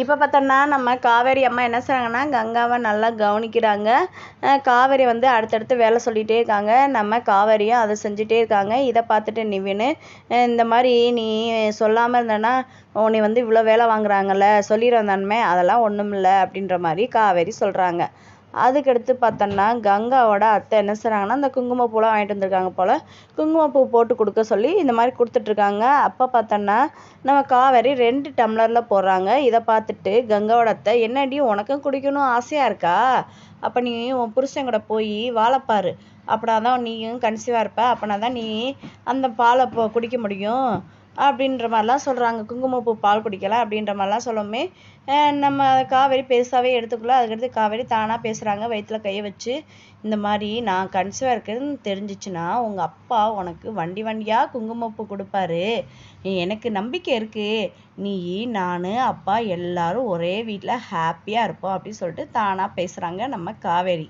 இப்போ பார்த்தோன்னா நம்ம காவேரி அம்மா என்ன செய்கிறாங்கன்னா கங்காவை நல்லா கவனிக்கிறாங்க. காவேரி வந்து அடுத்தடுத்து வேலை சொல்லிகிட்டே இருக்காங்க. நம்ம காவேரியும் அதை செஞ்சுட்டே இருக்காங்க. இதை பார்த்துட்டு நிவின் இந்த மாதிரி நீ சொல்லாமல் இருந்தேன்னா உன்னை வந்து இவ்வளோ வேலை வாங்குறாங்கல்ல சொல்லிடுறதானுமே அதெல்லாம் ஒன்றும் இல்லை அப்படின்ற மாதிரி காவேரி சொல்கிறாங்க அதுக்கடுத்து பார்த்தோன்னா கங்காவோட அத்தை என்ன செய்கிறாங்கன்னா அந்த குங்குமப்பூலாம் வாங்கிட்டு வந்திருக்காங்க போல். குங்குமப்பூ போட்டு கொடுக்க சொல்லி இந்த மாதிரி கொடுத்துட்ருக்காங்க அப்போ பார்த்தோன்னா நம்ம காவேரி ரெண்டு டம்ளரில் போடுறாங்க. இதை பார்த்துட்டு கங்காவோட அத்தை என்னடி உனக்கும் குடிக்கணும் ஆசையாக இருக்கா? அப்போ நீ உன் புருஷன் கூட போய் வாழைப்பாரு அப்படின்னா தான் நீயும் கன்சீவாக இருப்ப. அப்படின்னா தான் நீ அந்த பாலை குடிக்க முடியும். அப்படின்ற மாதிரிலாம் சொல்கிறாங்க குங்குமப்பூ பால் குடிக்கலாம் அப்படின்ற மாதிரிலாம் சொல்லவுமே நம்ம காவேரி பெருசாகவே எடுத்துக்கல. அதுக்கடுத்து காவேரி தானாக பேசுகிறாங்க வயிற்றுல கையை வச்சு. இந்த மாதிரி நான் கன்சிவாக இருக்குதுன்னு தெரிஞ்சிச்சுன்னா உங்கள் அப்பா உனக்கு வண்டி வண்டியாக குங்குமப்பூ கொடுப்பாரு? எனக்கு நம்பிக்கை இருக்குது நீ நான் அப்பா எல்லாரும் ஒரே வீட்டில் ஹாப்பியாக இருப்போம் அப்படின்னு சொல்லிட்டு தானாக பேசுகிறாங்க நம்ம காவேரி.